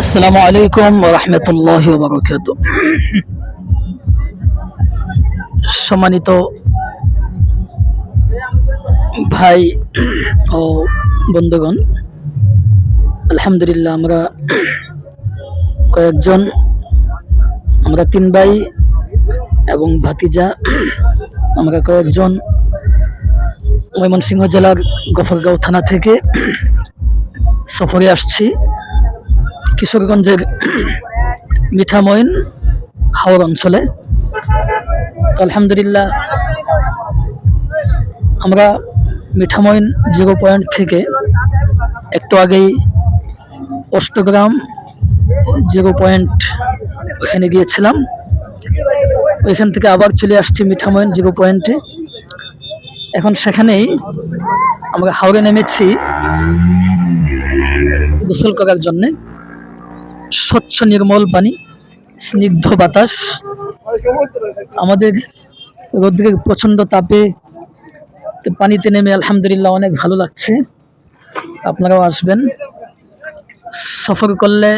আসসালামু আলাইকুম রহমতুল্লাহ বরকাত সম্মানিত ভাই ও বন্ধুগণ, আলহামদুলিল্লাহ আমরা কয়েকজন, আমরা তিন ভাই এবং ভাতিজা, আমরা কয়েকজন ময়মনসিংহ জেলার গফরগাঁও থানা থেকে সফরে আসছি। কিশোরগঞ্জের মিঠামইন হাওর অঞ্চলে। তো আলহামদুলিল্লাহ, আমরা মিঠামইন জিরো পয়েন্ট থেকে একটু আগেই অষ্টগ্রাম জিরো পয়েন্ট ওখানে গিয়েছিলাম। ওইখান থেকে আবার চলে আসছি মিঠামইন জিরো পয়েন্টে। সেখানেই আমরা হাওড়ে নেমেছি গোসল করার জন্যে। স্বচ্ছ, নির্মল পানি, স্নিগ্ধ বাতাস। আমাদের রোদ্রের প্রচণ্ড তাপে পানিতে নেমে আলহামদুলিল্লাহ অনেক ভালো লাগছে। আপনারাও আসবেন। সফর করলে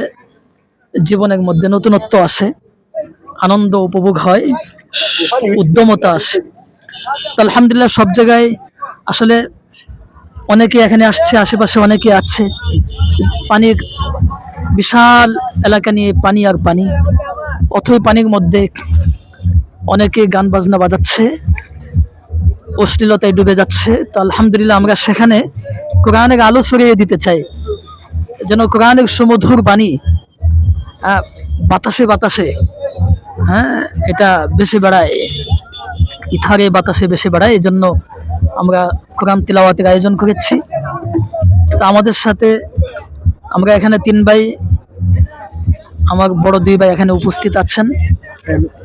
জীবনের মধ্যে নতুনত্ব আসে। আনন্দ, উপভোগ হয়, উদ্যমতা আসে। তো আলহামদুলিল্লাহ সব জায়গায় আসলে অনেকে এখানে আসছে, আশেপাশে অনেকে আছে। পানির বিশাল এলাকা নিয়ে পানি আর পানি। অথই পানির মধ্যে অনেকে গান বাজনা বাজাচ্ছে, অশ্লীলতায় ডুবে যাচ্ছে। তো আলহামদুলিল্লাহ আমরা সেখানে কোরআনের আলো ছড়িয়ে দিতে চাই। যেন কোরআনের সুমধুর বাণী বাতাসে বাতাসে হ্যাঁ এটা বেশি বেড়ায়। ইথারে বাতাসে বেশি বেড়ায় এই জন্য আমরা কোরআন তিলাওয়াতের আয়োজন করেছি। তা আমাদের সাথে আমরা এখানে তিন ভাই, আমার বড় দুই ভাই এখানে উপস্থিত আছেন।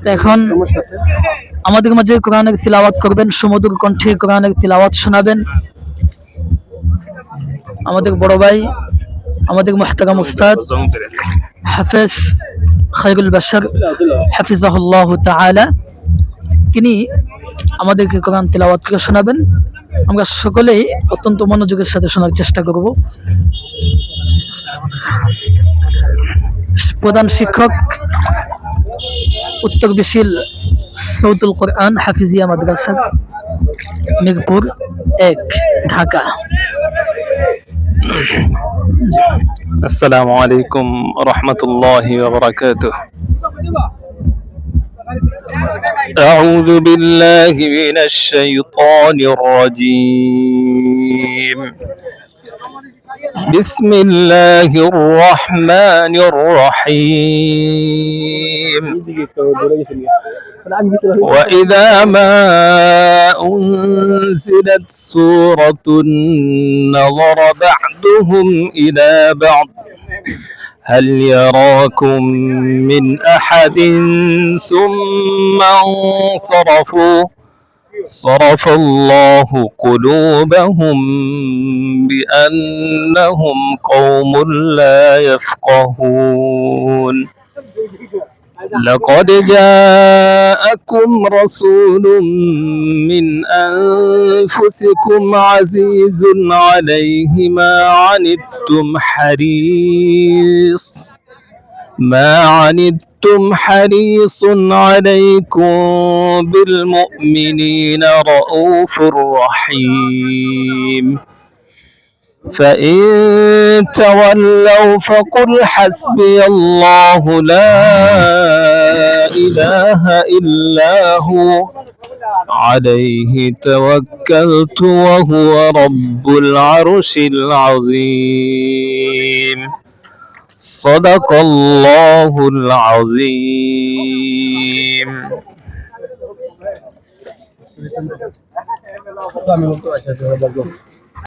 তো এখন আমাদের মাঝে কোরআনের তিলাওয়াত করবেন, সুমধুর কণ্ঠে কোরআনের তিলাওয়াত শোনাবেন। আমাদের বড় ভাই, আমাদের মুহতারাম উস্তাদ, হাফেজ বাশার, হাফিজাহুল্লাহ তাআলা। তিনি আমাদেরকে কোরআন তেলাওয়াতকে শোনাবেন। আমরা সকলেই অত্যন্ত মনোযোগের সাথে শোনার চেষ্টা করব। প্রধান শিক্ষক, উত্তর বিশিল সৌতুল কোরআন হাফিজিয়া মাদ্রাসা, মিরপুর এক, ঢাকা। আসসালামু আলাইকুম রহমতুল্লাহ বারাকাতুহ। أعوذ بالله من الشيطان الرجيم. بسم الله الرحمن الرحيم. وإذا ما أنزلت سورة نظر بعضهم إلى بعض. هل يراكم من أحد ثم انصرفوا؟ صرف الله قلوبهم بأنهم قوم لا يفقهون. لقد جاءكم رسول من أنفسكم عزيز عليه ما عنتم حريص. ما عنتم حريص عليكم بالمؤمنين رؤوف رحيم. فإن تولوا فقل حسبي الله لا إله إلا هو عليه توكلت وهو رب العرش العظيم صدق الله العظيم